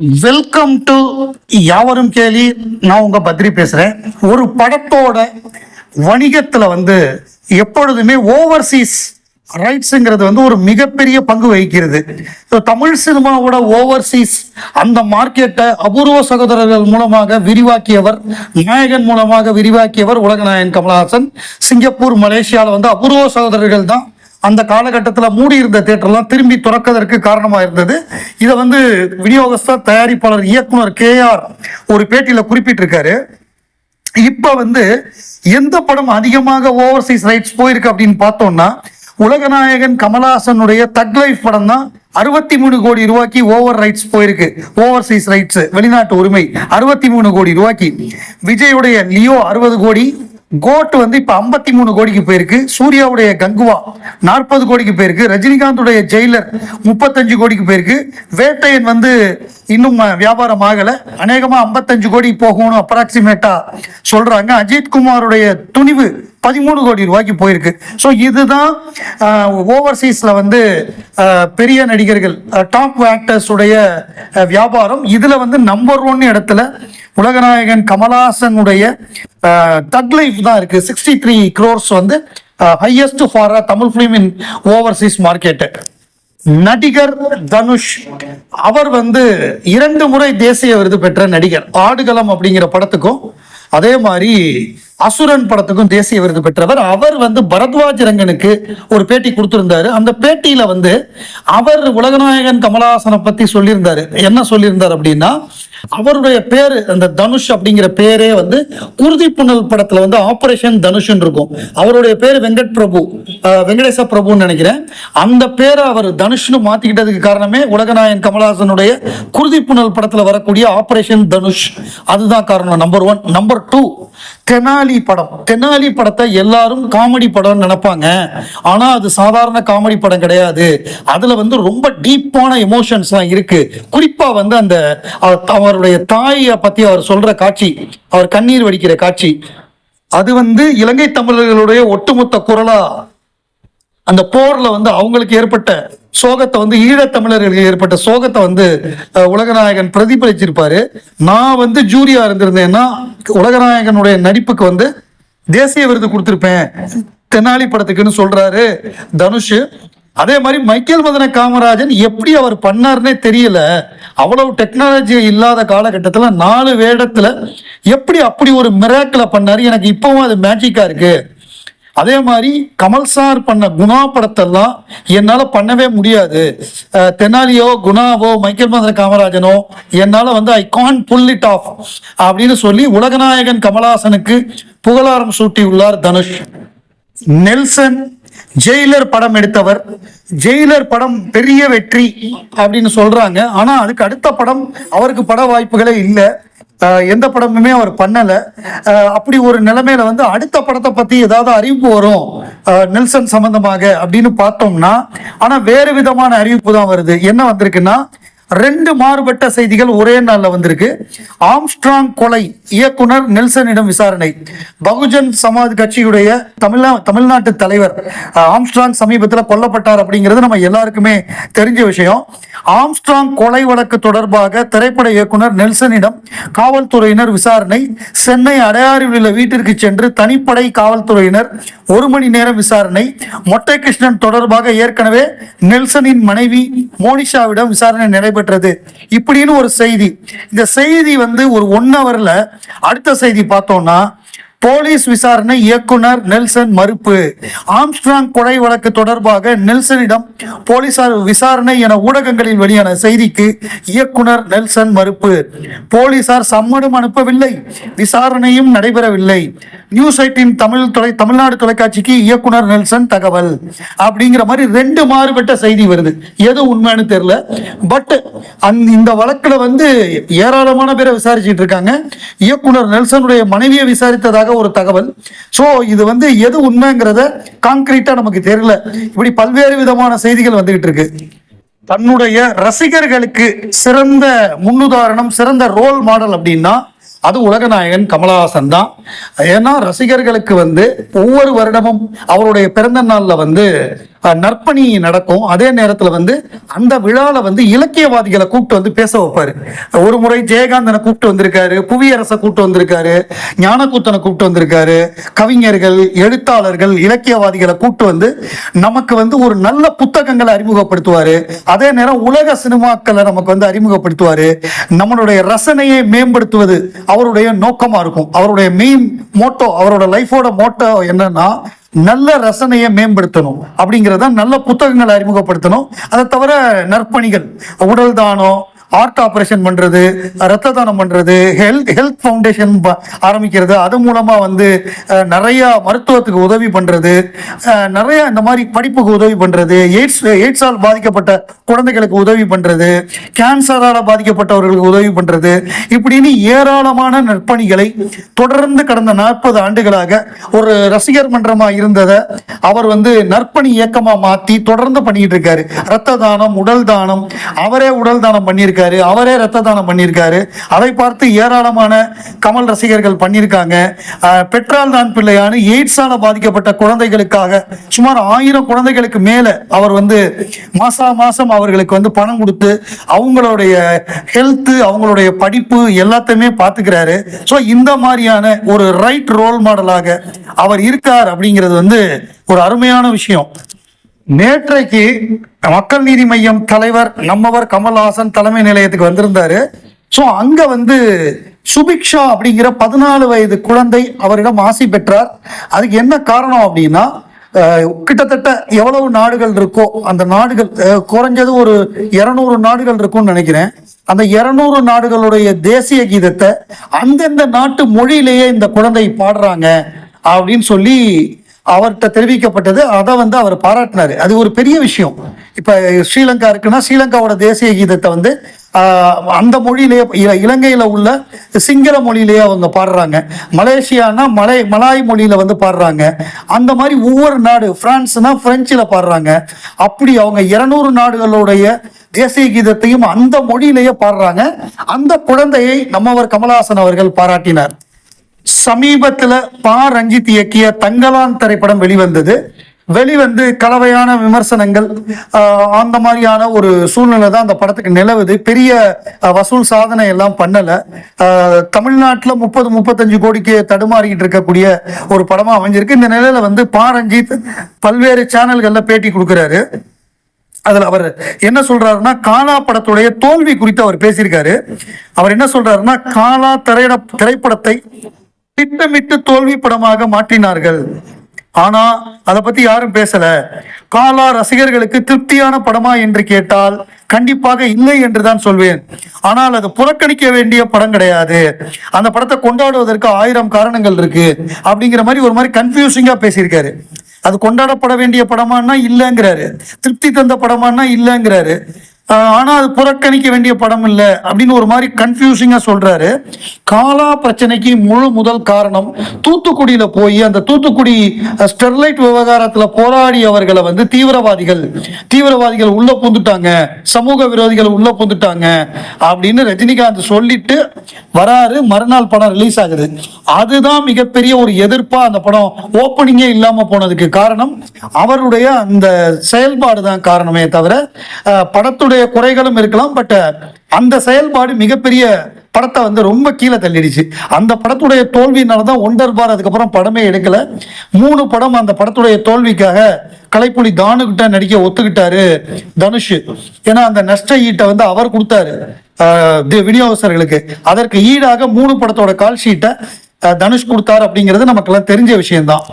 Welcome to யாவரும் கேலி நான் உங்க பத்ரி பேசுறேன். ஒரு படத்தோட வணிகத்துல வந்து எப்பொழுதுமே ஓவர்சீஸ் ரைட்ஸுங்கிறது வந்து ஒரு மிகப்பெரிய பங்கு வகிக்கிறது. So, தமிழ் சினிமாவோட ஓவர்சீஸ் அந்த மார்க்கெட்டை அபூர்வ சகோதரர்கள் மூலமாக விரிவாக்கியவர் நாயகன் மூலமாக விரிவாக்கியவர் உலகநாயகன் கமலஹாசன். சிங்கப்பூர் மலேசியாவில் வந்து அபூர்வ சகோதரர்கள் தான் அந்த காலகட்டத்தில் மூடி இருந்த தேட்டர்லாம் திரும்பி திறக்கதற்கு காரணமாக இருந்தது இதை வந்து விநியோகஸ்தர் தயாரிப்பாளர் இயக்குனர் கேஆர் ஒரு பேட்டியில் குறிப்பிட்டிருக்காரு. இப்போ வந்து எந்த படம் அதிகமாக ஓவர்சீஸ் ரைட்ஸ் போயிருக்கு அப்படின்னு பார்த்தோம்னா உலகநாயகன் கமலஹாசனுடைய தக் லைஃப் படம் தான் அறுபத்தி மூணு கோடி ரூபாய்க்கு ஓவர் ரைட்ஸ் போயிருக்கு. ஓவர்சீஸ் ரைட்ஸ் வெளிநாட்டு உரிமை அறுபத்தி மூணு கோடி ரூபாய்க்கு. விஜயுடைய லியோ அறுபது கோடி கோட் வந்து இப்ப ஐம்பத்தி மூணு கோடிக்கு போயிருக்கு. சூர்யாவுடைய கங்குவா நாற்பது கோடிக்கு போயிருக்கு. ரஜினிகாந்துடைய ஜெயிலர் முப்பத்தஞ்சு கோடிக்கு போயிருக்கு. வேட்டையன் வந்து இன்னும் வியாபாரம் ஆகல. அநேகமா ஐம்பத்தஞ்சு கோடி போகணும் அப்ராக்சிமேட்டா சொல்றாங்க. அஜித் குமாருடைய துணிவு பதிமூணு கோடி ரூபாய்க்கு போயிருக்கு. ஸோ இதுதான் ஓவர்சீஸில் வந்து பெரிய நடிகர்கள் டாப் ஆக்டர்ஸ் உடைய வியாபாரம். இதில் வந்து நம்பர் ஒன் இடத்துல உலகநாயகன் கமலஹாசனுடைய தக் லைஃப் தான் இருக்கு. சிக்ஸ்டி த்ரீ க்ரோர்ஸ் வந்து highest for Tamil film in overseas market நடிகர் தனுஷ் அவர் வந்து இரண்டு முறை தேசிய விருது பெற்ற நடிகர். ஆடுகளம் அப்படிங்கிற படத்துக்கும் அதே மாதிரி அசுரன் படத்துக்கும் தேசிய விருது பெற்றவர். அவர் வந்து பரத்வாஜ் ரங்கனுக்கு ஒரு பேட்டி கொடுத்திருந்தாரு. அந்த பேட்டியில வந்து அவர் உலகநாயகன் கமலஹாசனை பத்தி சொல்லியிருந்தாரு. என்ன சொல்லியிருந்தார் அப்படின்னா அவருடைய பேரு அந்த தனுஷ் அப்படிங்கிற பேரே வந்து குருதி புனல் படத்துல வந்து ஆபரேஷன் தனுஷ் இருக்கும் அவருடைய பேர் வெங்கட் பிரபு வெங்கடேச பிரபுன்னு நினைக்கிறேன். அந்த பேரை அவர் தனுஷ்னு மாத்திக்கிட்டதுக்கு காரணமே உலகநாயன் கமலஹாசனுடைய குருதி புனல் படத்துல வரக்கூடிய ஆபரேஷன் தனுஷ். அதுதான் காரணம் number one number two Tenali படம். தெனாலி படத்தை எல்லாரும் காமெடி படம்னு நினைப்பாங்க. ஆனா அது சாதாரண காமெடி படம் கிடையாது. அதுல வந்து ரொம்ப டீப்பான எமோஷன்ஸ்லாம் இருக்கு. குறிப்பா வந்து அந்த அவன் அவருடைய தாயை பற்றி அவர் சொல்ற காட்சி அவர் கண்ணீர் வடிக்கிற காட்சி அது வந்து இலங்கை தமிழர்களுடைய ஒட்டுமொத்த குரலா? அந்த போர்ல வந்து அவங்களுக்கு ஏற்பட்ட சோகத்தை வந்து ஈழத்தமிழர்களுக்கு ஏற்பட்ட சோகத்தை வந்து உலகநாயகன் பிரதிபலிச்சிருப்பாரு. நான் வந்து ஜூரியா இருந்திருந்தேன்னா உலகநாயகனுடைய நடிப்புக்கு வந்து தேசிய விருது கொடுத்திருப்பேன். தெனாலி படத்துக்குன்னு சொல்றாரு தனுஷ். அதே மாதிரி மைக்கேல் மதன காமராஜன் எப்படி அவர் பண்ணாருன்னே தெரியல. அவ்வளவு டெக்னாலஜி இல்லாத காலகட்டத்தில் நாலு வேடத்தில் எப்படி அப்படி ஒரு மிராக்கில் பண்ணார். எனக்கு இப்பவும் அது மேஜிக்காக இருக்கு. அதே மாதிரி கமல் சார் பண்ண குணா படத்தெல்லாம் என்னால் பண்ணவே முடியாது. தெனாலியோ குணாவோ மைக்கேல் மந்திர காமராஜனோ என்னால் வந்து I can pull it off அப்படின்னு சொல்லி உலகநாயகன் கமலஹாசனுக்கு புகழாரம் சூட்டியுள்ளார் தனுஷ். நெல்சன் ஜெயிலர் படம் எடுத்தவர். ஜெயிலர் படம் பெரிய வெற்றி அப்படின்னு சொல்றாங்க. ஆனா அதுக்கு அடுத்த படம் அவருக்கு பட வாய்ப்புகளே இல்லை. எந்த படமுமே அவர் பண்ணல. அப்படி ஒரு நிலைமையில வந்து அடுத்த படத்தை பத்தி ஏதாவது அறிவிப்பு வரும். நெல்சன் சம்பந்தமாக அப்படின்னு பார்த்தோம்னா ஆனா வேறு விதமான அறிவிப்பு தான் வருது. என்ன வந்திருக்குன்னா ரெண்டு மாறுபட்ட செய்திகள் ஒரே நாளில் வந்திருக்கு. ஆம்ஸ்ட்ராங் கொலை இயக்குனர் நெல்சனிடம் விசாரணை. பகுஜன் சமாஜ் கட்சியுடைய தமிழ்நா தமிழ்நாட்டு தலைவர் ஆம்ஸ்ட்ராங் சமீபத்தில் கொல்லப்பட்டார் அப்படிங்கிறது நம்ம எல்லாருக்குமே தெரிஞ்ச விஷயம். ஆம்ஸ்ட்ராங் கொலை வழக்கு தொடர்பாக திரைப்பட இயக்குனர் நெல்சனிடம் காவல்துறையினர் விசாரணை. சென்னை அடையாறில் உள்ள வீட்டிற்கு சென்று தனிப்படை காவல்துறையினர் ஒரு மணி நேரம் விசாரணை. மொட்டை கிருஷ்ணன் தொடர்பாக ஏற்கனவே நெல்சனின் மனைவி மோனிஷாவிடம் விசாரணை நடைபெற்றது. இப்படின்னு ஒரு செய்தி. இந்த செய்தி வந்து ஒரு ஒன் ஹவர்ல அடுத்த செய்தி பார்த்தோம்னா போலீஸ் விசாரணை இயக்குனர் நெல்சன் மறுப்பு. ஆம்ஸ்ட்ராங் கொலை வழக்கு தொடர்பாக நெல்சனிடம் போலீசார் விசாரணை என ஊடகங்களில் வெளியான செய்திக்கு இயக்குனர் நெல்சன் மறுப்பு. போலீசார் சம்மதம் அனுப்பவில்லை. விசாரணையும் நடைபெறவில்லை. நியூஸ் எயிட்டின் தமிழ் தொலை தமிழ்நாடு தொலைக்காட்சிக்கு இயக்குனர் நெல்சன் தகவல். அப்படிங்கிற மாதிரி ரெண்டு மாறுபட்ட செய்தி வருது. எது உண்மைன்னு தெரியல. பட் அந் இந்த வழக்கில் வந்து ஏராளமான பேரை விசாரிச்சுட்டு இருக்காங்க. இயக்குனர் நெல்சனுடைய மனைவியை விசாரித்ததாக ஒரு தகவல். ஸோ இது வந்து எது உண்மைங்கிறத கான்கிரீட்டா நமக்கு தெரியல. இப்படி பல்வேறு விதமான செய்திகள் வந்துகிட்டு இருக்கு. தன்னுடைய ரசிகர்களுக்கு சிறந்த முன்னுதாரணம் சிறந்த ரோல் மாடல் அப்படின்னா அது உலகநாயகன் கமலஹாசன் தான். ஏன்னா ரசிகர்களுக்கு வந்து ஒவ்வொரு வருடமும் அவருடைய பிறந்த நாள்ல வந்து நற்பணி நடக்கும். அதே நேரத்தில் வந்து அந்த விழாவில் வந்து இலக்கியவாதிகளை கூப்பிட்டு வந்து பேச வைப்பாரு. ஒரு முறை ஜெயகாந்தனை கூப்பிட்டு வந்திருக்காரு புவியரசை கூப்பிட்டு வந்திருக்காரு ஞானக்கூத்தனை கூப்பிட்டு வந்திருக்காரு கவிஞர்கள் எழுத்தாளர்கள் இலக்கியவாதிகளை கூப்பிட்டு வந்து நமக்கு வந்து ஒரு நல்ல புத்தகங்களை அறிமுகப்படுத்துவாரு. அதே நேரம் உலக சினிமாக்களை நமக்கு வந்து அறிமுகப்படுத்துவாரு. நம்மளுடைய ரசனையை மேம்படுத்துவது அவருடைய நோக்கமா இருக்கும். அவருடைய மெயின் மோட்டோ அவரோட லைஃபோட மோட்டோ என்னன்னா நல்ல ரசனையை மேம்படுத்தணும் அப்படிங்கிறத நல்ல புத்தகங்களை அறிமுகப்படுத்தணும். அதை தவிர நற்பணிகள் உடல் தானம் ஹார்ட் ஆபரேஷன் பண்றது ரத்த தானம் பண்றது ஹெல்த் ஹெல்த் ஃபவுண்டேஷன் ஆரம்பிக்கிறது. அது மூலமா வந்து நிறையா நிறைய மருத்துவத்துக்கு உதவி பண்றது நிறையா நிறைய இந்த மாதிரி படிப்புக்கு உதவி பண்றது எய்ட்ஸ் எய்ட்ஸால் பாதிக்கப்பட்ட குழந்தைகளுக்கு உதவி பண்றது கேன்சரால் பாதிக்கப்பட்டவர்களுக்கு உதவி பண்றது. இப்படின்னு ஏராளமான நற்பணிகளை தொடர்ந்து கடந்த நாற்பது ஆண்டுகளாக ஒரு ரசிகர் மன்றமா இருந்ததை அவர் வந்து நற்பணி இயக்கமா மாத்தி தொடர்ந்து பண்ணிட்டு இருக்காரு. ரத்த தானம் உடல் தானம் அவரே உடல் தானம் பண்ணியிருக்காரு. அவரே ரத்த தானம் பண்ணியிருக்காரு. அதை பார்த்து ஏராளமான கமல் ரசிகர்கள் பண்ணியிருக்காங்க. அஹ், பெட்ரால் தான் பிள்ளையானு எய்ட்ஸால பாதிக்கப்பட்ட குழந்தைகளுக்காக சுமார் ஆயிரம் குழந்தைகளுக்கு மேல அவர் வந்து மாசா மாசம் அவர்களுக்கு வந்து பணம் கொடுத்து அவங்களுடைய ஹெல்த்து அவங்களுடைய படிப்பு எல்லாத்தையுமே பார்த்துக்கிறாரு. ஸோ இந்த மாதிரியான ஒரு ரைட் ரோல் மாடலாக அவர் இருக்கார் அப்படிங்கிறது வந்து ஒரு அருமையான விஷயம். நேற்றைக்கு மக்கள் நீதி மையம் தலைவர் நம்மவர் கமல்ஹாசன் தலைமை நிலையத்துக்கு வந்திருந்தாரு. ஸோ அங்க வந்து சுபிக்ஷா அப்படிங்கிற பதினாலு வயது குழந்தை அவரிடம் ஆசி பெற்றார். அதுக்கு என்ன காரணம் அப்படின்னா கிட்டத்தட்ட எவ்வளவு நாடுகள் இருக்கோ அந்த நாடுகள் குறைஞ்சது ஒரு இருநூறு நாடுகள் இருக்கும்னு நினைக்கிறேன். அந்த இருநூறு நாடுகளுடைய தேசிய கீதத்தை அந்தந்த நாட்டு மொழியிலேயே இந்த குழந்தை பாடுறாங்க அப்படின்னு சொல்லி அவர்கிட்ட தெரிவிக்கப்பட்டது அதை வந்து அவர் பாராட்டினாரு. அது ஒரு பெரிய விஷயம். இப்போ ஸ்ரீலங்கா இருக்குன்னா ஸ்ரீலங்காவோட தேசிய கீதத்தை வந்து அந்த மொழியிலேயே இலங்கையில் உள்ள சிங்கள மொழியிலேயே அவங்க பாடுறாங்க. மலேசியானா மலை மலாய் மொழியில் வந்து பாடுறாங்க. அந்த மாதிரி ஒவ்வொரு நாடு ஃப்ரான்ஸ்னா பிரெஞ்சில் பாடுறாங்க. அப்படி அவங்க இருநூறு நாடுகளுடைய தேசிய கீதத்தையும் அந்த மொழியிலேயே பாடுறாங்க. அந்த குழந்தையை நம்மவர் கமலஹாசன் அவர்கள் பாராட்டினார். சமீபத்துல பா. ரஞ்சித் இயக்கிய தங்கலான் திரைப்படம் வெளிவந்தது. வெளிவந்து கலவையான விமர்சனங்கள் அந்த மாதிரியான ஒரு சூழ்நிலை தான் அந்த படத்துக்கு நிலவுது. பெரிய வசூல் சாதனை எல்லாம் பண்ணல. ஆஹ், முப்பது முப்பத்தஞ்சு கோடிக்கு தடுமாறிக்கிட்டு இருக்கக்கூடிய ஒரு படமாக அமைஞ்சிருக்கு. இந்த நிலையில வந்து பா. ரஞ்சித் பல்வேறு சேனல்களில் பேட்டி கொடுக்குறாரு. அதில் அவர் என்ன சொல்றாருன்னா காலா படத்துடைய தோல்வி குறித்து அவர் பேசியிருக்காரு. அவர் என்ன சொல்றாருன்னா காலா திரையிட திரைப்படத்தை திட்டமிட்டு தோல்வி படமாக மாற்றினார்கள். ஆனா அதை பத்தி யாரும் பேசல. காலா ரசிகர்களுக்கு திருப்தியான படமா என்று கேட்டால் கண்டிப்பாக இல்லை என்று தான் சொல்வேன். ஆனால் அது புறக்கணிக்க வேண்டிய படம் கிடையாது. அந்த படத்தை கொண்டாடுவதற்கு ஆயிரம் காரணங்கள் இருக்கு. அப்படிங்கிற மாதிரி ஒரு மாதிரி கன்ஃபியூசிங்கா பேசியிருக்காரு. அது கொண்டாடப்பட வேண்டிய படமானா இல்லைங்கிறாரு. திருப்தி தந்த படமானா இல்லைங்கிறாரு. ஆனால் அது புறக்கணிக்க வேண்டிய படம் இல்லை அப்படின்னு ஒரு மாதிரி கன்ஃபியூசிங்காக சொல்கிறாரு காலா பிரச்சனைக்கு முழு முதல் காரணம் தூத்துக்குடியில் போய் அந்த தூத்துக்குடி ஸ்டெர்லைட் விவகாரத்தில் போராடியவர்களை வந்து தீவிரவாதிகள் தீவிரவாதிகள் உள்ளே பூந்துட்டாங்க சமூக விரோதிகள் உள்ளே பூந்துட்டாங்க அப்படின்னு ரஜினிகாந்த் சொல்லிட்டு வராரு. மறுநாள் படம் ரிலீஸ் ஆகுது. அதுதான் மிகப்பெரிய ஒரு எதிர்ப்பா அந்த படம் ஓப்பனிங்கே இல்லாம போனதுக்கு காரணம். அவருடைய அந்த செயல்பாடு தான் காரணமே தவிர படத்துடைய குறைகளும் இருக்கலாம் பட் அந்த செயல்பாடு மிகப்பெரிய படத்தை வந்து ரொம்ப கீழே தள்ளிடுச்சு. அந்த படத்துடைய தோல்வியினால தான் ஒண்டர் பார் அதுக்கப்புறம் படமே எடுக்கல. மூணு படம் அந்த படத்துடைய தோல்விக்காக கலைப்புலி தானுகிட்ட நடிக்க ஒத்துக்கிட்டாரு தனுஷ். ஏன்னா அந்த நஷ்ட ஈட்டை வந்து அவர் கொடுத்தாரு விநியோகஸ்தர்களுக்கு. அதற்கு ஈடாக மூணு படத்தோட கால் ஷீட்டை தனுஷ் கொடுத்தாரு அப்படிங்கிறது நமக்கெல்லாம் தெரிஞ்ச விஷயம்தான்.